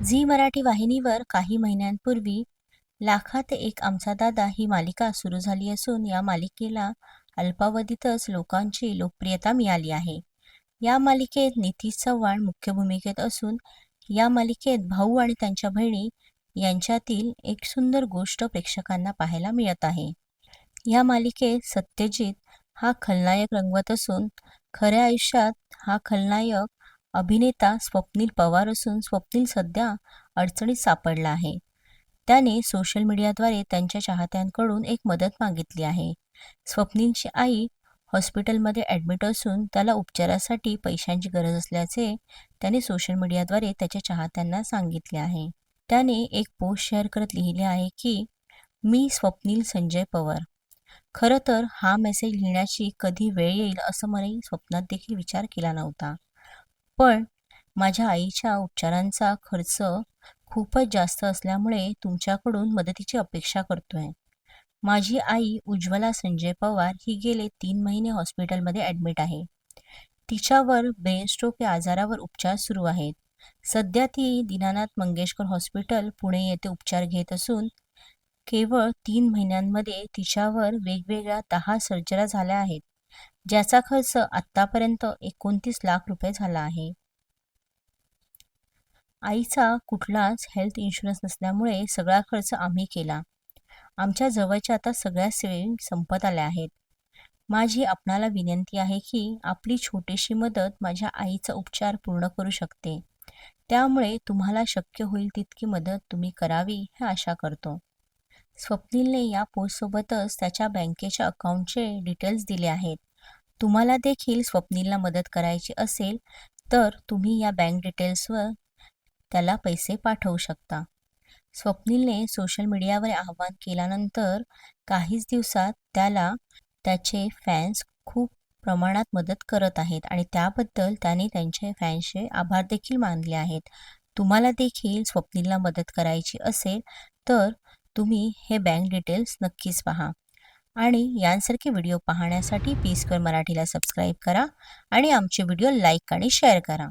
Zee Marathi वाहिनीवर काही महिन्यांपूर्वी लाखात एक आमचा दादा ही मालिका सुरू झाली असून या मालिकेला अल्पावधीतच लोकांची लोकप्रियता मिळाली आहे. या मालिकेत नितीश चव्हाण मुख्य भूमिकेत असून या मालिकेत भाऊ आणि त्यांच्या बहिणी यांच्यातील एक सुंदर गोष्ट प्रेक्षकांना पाहायला मिळत आहे. या मालिकेत सत्यजित हा खलनायक रंगवत असून खऱ्या आयुष्यात हा खलनायक अभिनेता स्वप्नील पवार असून स्वप्नील सध्या अडचणीत सापडला आहे. त्याने सोशल मीडियाद्वारे त्यांच्या चाहत्यांकडून एक मदत मागितली आहे. स्वप्नीलची आई हॉस्पिटलमध्ये ॲडमिट असून त्याला उपचारासाठी पैशांची गरज असल्याचे त्याने सोशल मीडियाद्वारे त्याच्या चाहत्यांना सांगितले आहे. त्याने एक पोस्ट शेअर करत लिहिले आहे की मी स्वप्नील संजय पवार. खरं तर हा मेसेज लिहिण्याची कधी वेळ येईल असं मला स्वप्नात देखील विचार केला नव्हता. पण माझ्या आईच्या उपचारांचा खर्च खूपच जास्त असल्यामुळे तुमच्याकडून मदतीची अपेक्षा करतोय. माझी आई उज्ज्वला संजय पवार ही गेले तीन महिने हॉस्पिटलमध्ये ॲडमिट आहे. तिच्यावर ब्रेन स्ट्रोक या आजारावर उपचार सुरू आहेत. सध्या ती दीनानाथ मंगेशकर हॉस्पिटल पुणे येथे उपचार घेत असून केवळ तीन महिन्यांमध्ये तिच्यावर वेगवेगळ्या दहा सर्जऱ्या झाल्या आहेत. ज्याचा खर्च आत्तापर्यंत एकोणतीस लाख रुपये झाला आहे. आईचा कुठलाच हेल्थ इन्शुरन्स नसल्यामुळे सगळा खर्च आम्ही केला. आमच्या जवळच्या आता सगळ्या सेवी संपत आल्या आहेत. माझी आपणाला विनंती आहे की आपली छोटीशी मदत माझ्या आईचा उपचार पूर्ण करू शकते. त्यामुळे तुम्हाला शक्य होईल तितकी मदत तुम्ही करावी हे आशा करतो. स्वप्नीलने या पोस्टसोबतच त्याच्या बँकेच्या अकाउंटचे डिटेल्स दिले आहेत. तुम्हाला देखील स्वप्नीलला मदत करायची असेल तर तुम्ही या बँक डिटेल्सवर त्याला पैसे पाठवू शकता. स्वप्नीलने सोशल मीडियावर आवाहन केल्यानंतर काहीच दिवसात त्याला त्याचे फॅन्स खूप प्रमाणात मदत करत आहेत आणि त्याबद्दल त्याने त्यांचे फॅन्सचे आभार देखील मानले आहेत. तुम्हाला देखील स्वप्नीलला मदत करायची असेल तर तुम्ही हे बँक डिटेल्स नक्कीच पहा. आणि यांसारखे व्हिडिओ पाहण्यासाठी पी स्क्वेअर मराठीला सबस्क्राईब करा आणि आमचे व्हिडिओ लाईक आणि शेअर करा.